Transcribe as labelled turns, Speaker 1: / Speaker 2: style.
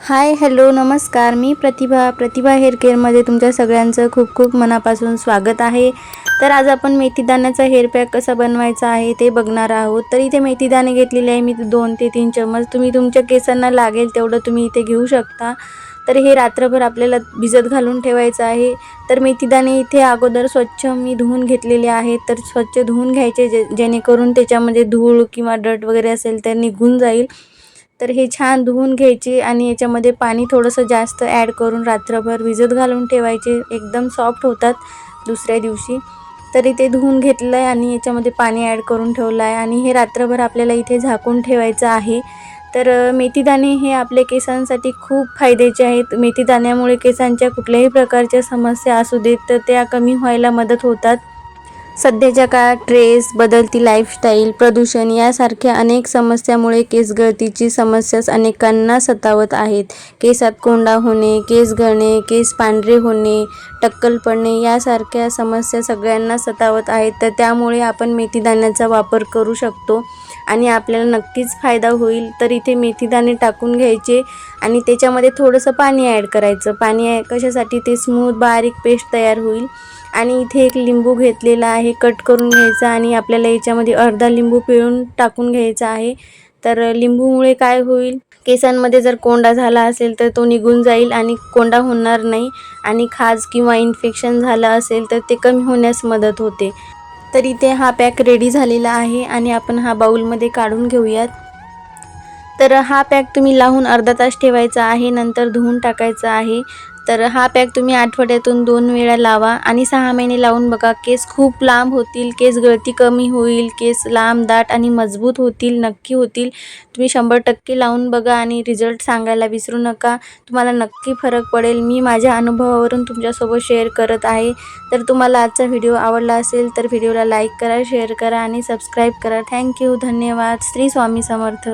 Speaker 1: Hi hello नमस्कार. मी प्रतिभा प्रतिभा hair केअरमध्ये तुमच्या सगळ्यांचं खूप खूप मनापासून स्वागत आहे. तर आज आपण मेथीदाण्याचा हेअर पॅक कसा बनवायचा आहे ते बघणार आहोत. तर इथे मेथीदाणे घेतलेले आहे मी दोन ते तीन चम्मच. तुम्ही तुमच्या केसांना लागेल तेवढं तुम्ही इथे घेऊ शकता. तर हे रात्रभर आपल्याला भिजत घालून ठेवायचं आहे. तर मेथीदाणे इथे अगोदर स्वच्छ मी धुवून घेतलेले आहेत. तर स्वच्छ धुवून घ्यायचे जे जेणेकरून त्याच्यामध्ये धूळ किंवा डट वगैरे असेल तर निघून जाईल. तर हे छान धुवून घ्यायचे आणि याच्यामध्ये पाणी थोडंसं जास्त ॲड करून रात्रभर भिजत घालून ठेवायचे. एकदम सॉफ्ट होतात दुसऱ्या दिवशी. तरी ते धुवून घेतलं आहे आणि याच्यामध्ये पाणी ॲड करून ठेवलं आहे आणि हे रात्रभर आपल्याला इथे झाकून ठेवायचं आहे. तर मेथीदाणे हे आपल्या केसांसाठी खूप फायद्याचे आहेत. मेथीदाण्यामुळे केसांच्या कुठल्याही प्रकारच्या समस्या असू देत तर त्या कमी व्हायला मदत होतात. सध्याच्या काळात ट्रेस बदलती लाईफस्टाईल प्रदूषण यासारख्या अनेक समस्यामुळे केस गळतीची समस्या अनेकांना सतावत आहेत. केसात कोंडा होणे केस गळणे केस पांढरे होणे टक्कल पडणे यासारख्या समस्या सगळ्यांना सतावत आहेत. तर त्यामुळे आपण मेथीदाण्याचा वापर करू शकतो आणि आपल्याला नक्कीच फायदा होईल. तर इथे मेथीदाणे टाकून घ्यायचे आणि त्याच्यामध्ये थोडंसं पाणी ॲड करायचं. पाणी ॲड कशासाठी? ते स्मूथ बारीक पेस्ट तयार होईल. आणि इथे एक लिंबू घेतलेला आहे कट करून घ्यायचा आणि आपल्याला याच्यामध्ये अर्धा लिंबू पिळून टाकून घ्यायचा आहे. तर लिंबूमुळे काय होईल? केसांमध्ये जर कोंडा झाला असेल तर तो निघून जाईल आणि कोंडा होणार नाही आणि खाज किंवा इन्फेक्शन झालं असेल तर ते कमी होण्यास मदत होते. तर इथे हा पॅक रेडी झालेला आहे आणि आपण हा बाऊलमध्ये काढून घेऊयात. तर हा पॅक तुम्ही लावून अर्धा तास ठेवायचा आहे नंतर धुवून टाकायचा आहे. तर हा पॅक तुम्ही आठवड्यातून दोन वेळा लावा आणि सहा महिने लावून बघा केस खूप लांब होतील केस गळती कमी होईल केस लांब दाट आणि मजबूत होतील नक्की होतील. तुम्ही शंभर टक्के लावून बघा आणि रिझल्ट सांगायला विसरू नका. तुम्हाला नक्की फरक पडेल. मी माझ्या अनुभवावरून तुमच्यासोबत शेअर करत आहे. तर तुम्हाला आजचा व्हिडिओ आवडला असेल तर व्हिडिओला लाईक करा शेअर करा आणि सबस्क्राईब करा. थँक्यू धन्यवाद. श्री स्वामी समर्थ.